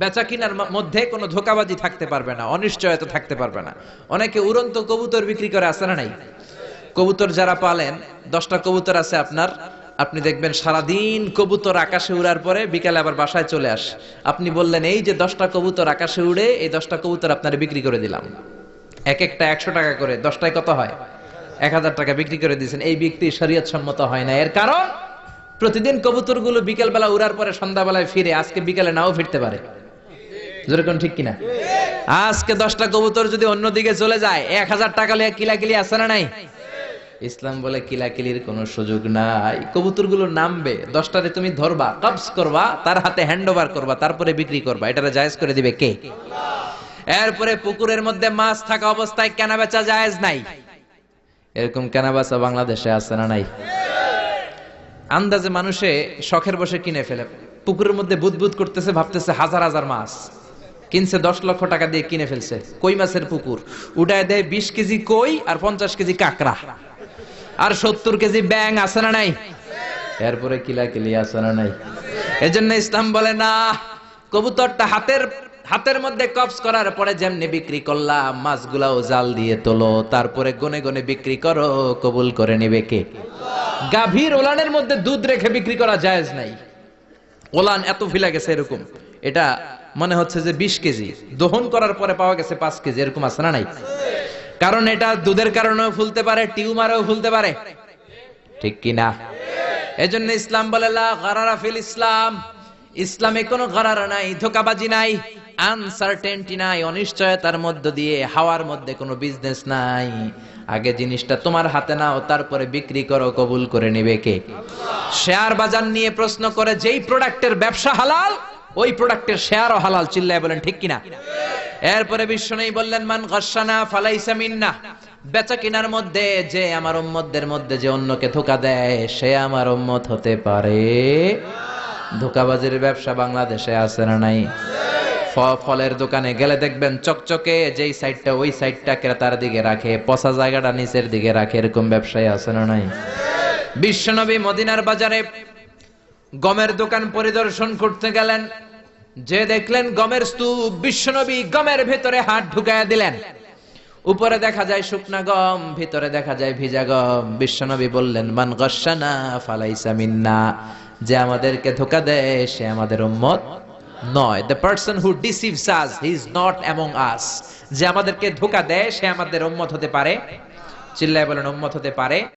বেচা কিনার মধ্যে কোনো ধোকাবাজি থাকতে পারবে না, অনিশ্চয়তা থাকতে পারবে না। অনেকে উড়ন্ত কবুতর বিক্রি করে, আছে না নাই? কবুতর যারা পালেন, দশটা কবুতর আছে আপনার, আপনি দেখবেন সারাদিন কবুতর আকাশে উড়ার পরে বিকালে আবার বাসায় চলে আসে। আপনি বললেন, এই যে দশটা কবুতর আকাশে উড়ে, এই দশটা কবুতর আপনার বিক্রি করে দিলাম। এক একটা একশো টাকা করে, দশটায় কত হয়? এক হাজার টাকা বিক্রি করে দিয়েছেন। এই ব্যক্তি শরীয়ত সম্মত হয় না। এর কারণ, প্রতিদিন কবুতরগুলো বিকেলবেলা উড়ার পরে সন্ধ্যাবেলায় ফিরে, আজকে বিকেলে নাও ফিরতে পারে। যেরকম ঠিক কিনা? আজকে দশটা কবুতর যদি অন্যদিকে চলে যায়, এক হাজার টাকা লিয়ে কিলাকিলি আছে না নাই? ইসলাম বলে কিলাকিলির কোনো সুযোগ নাই। কবুতরগুলো নামবে, দশটারে তুমি ধরবা কবস করবা, তার হাতে হ্যান্ড ওভার করবা, তারপরে বিক্রি করবা। এটারে জায়েজ করে দিবে কে? এরপরে পুকুরের মধ্যে মাছ থাকা অবস্থায় কেনা বেচা জায়েজ নাই। এরকম কেনা বেচা বাংলাদেশে আছে না নাই? আন্দাজে মানুষে শখের বসে কিনে ফেলে। পুকুরের মধ্যে বুদবুদ করতেছে, ভাবতেছে হাজার হাজার মাছ। কিনছে দশ লক্ষ টাকা দিয়ে কিনে ফেলছে। কই মাছের পুকুর? উঠায় দেয় বিশ কেজি কই আর পঞ্চাশ কেজি কাঁকড়া। আর সত্তর কেজি ব্যাং আছে না নাই? এরপরে কিলা কিলি আছে না নাই? এজন্য ইসলাম বলে, না, কবুতরটা হাতের হাতের মধ্যে কপস করার পরে যেমনি বিক্রি করলাম, মাছগুলাও জাল দিয়ে তোলো, তারপরে গনে গনে বিক্রি করো, কবুল করে নেবে কে? গাভীর ওলানের মধ্যে দুধ রেখে বিক্রি করা জায়েজ নাই। ওলান এত ফিলা গেছে এরকম। এটা মনে হচ্ছে যে বিশ কেজি। দহন করার পরে পাওয়া গেছে পাঁচ কেজি, এরকম আছে না নাই? কারণ এটা দুধের কারণেও ফুলতে পারে, টিউমারেও ফুলতে পারে। ঠিক কি না? এজন্য ইসলাম বলে ফিল ইসলাম। ইসলামে কোনো গারারা নাই, ধোকাবাজি নাই আনসার্টেনটি নাই, অনিশ্চয়তার মধ্য দিয়ে হাওয়ার মধ্যে কোনো বিজনেস নাই। আগে জিনিসটা তোমার হাতে নাও, তারপরে বিক্রি করো, কবুল করে নেবে কে? শেয়ার বাজার নিয়ে প্রশ্ন করে, যেই প্রোডাক্টের ব্যবসা হালাল ওই প্রোডাক্টের শেয়ারও হালাল, চিল্লায় বলেন, ঠিক কিনা? এরপরে বিশ্বনেই বললেন, মান গসানা ফালাইসা মিন্না। বেচা কিনার মধ্যে যে আমার উম্মতদের মধ্যে যে অন্যকে ধোকা দেয়, সে আমার উম্মত হতে পারে। ধোকাবাজির ব্যবসা বাংলাদেশে আছে না নাই? ফলের দোকানে গেলে দেখবেন চকচকে যেই সাইডটা ওই সাইডটা ক্রেতার দিকে রাখে, পচা জায়গাটা নিচের দিকে রাখে, এরকম ব্যবসায় আছে না নাই? বিশ্বনবী মদিনার বাজারে গমের দোকান পরিদর্শন করতে গেলেন। যে দেখলেন গমের স্তূপ, বিশ্বনবী গমের ভেতরে হাত ঢুকায়া দিলেন। উপরে দেখা যায় শুকনা গম, ভিতরে দেখা যায় ভিজা গম। বিশ্বনবী বললেন, মান গসানা ফালাইসা মিন্না। যে আমাদেরকে ধোকা দেয়, সে আমাদের উম্মত নয়। The person who deceives us he is not among us যে আমাদেরকে ধোকা দেয়, সে আমাদের উম্মত হতে পারে। চিল্লায় বলেন, উম্মত হতে পারে।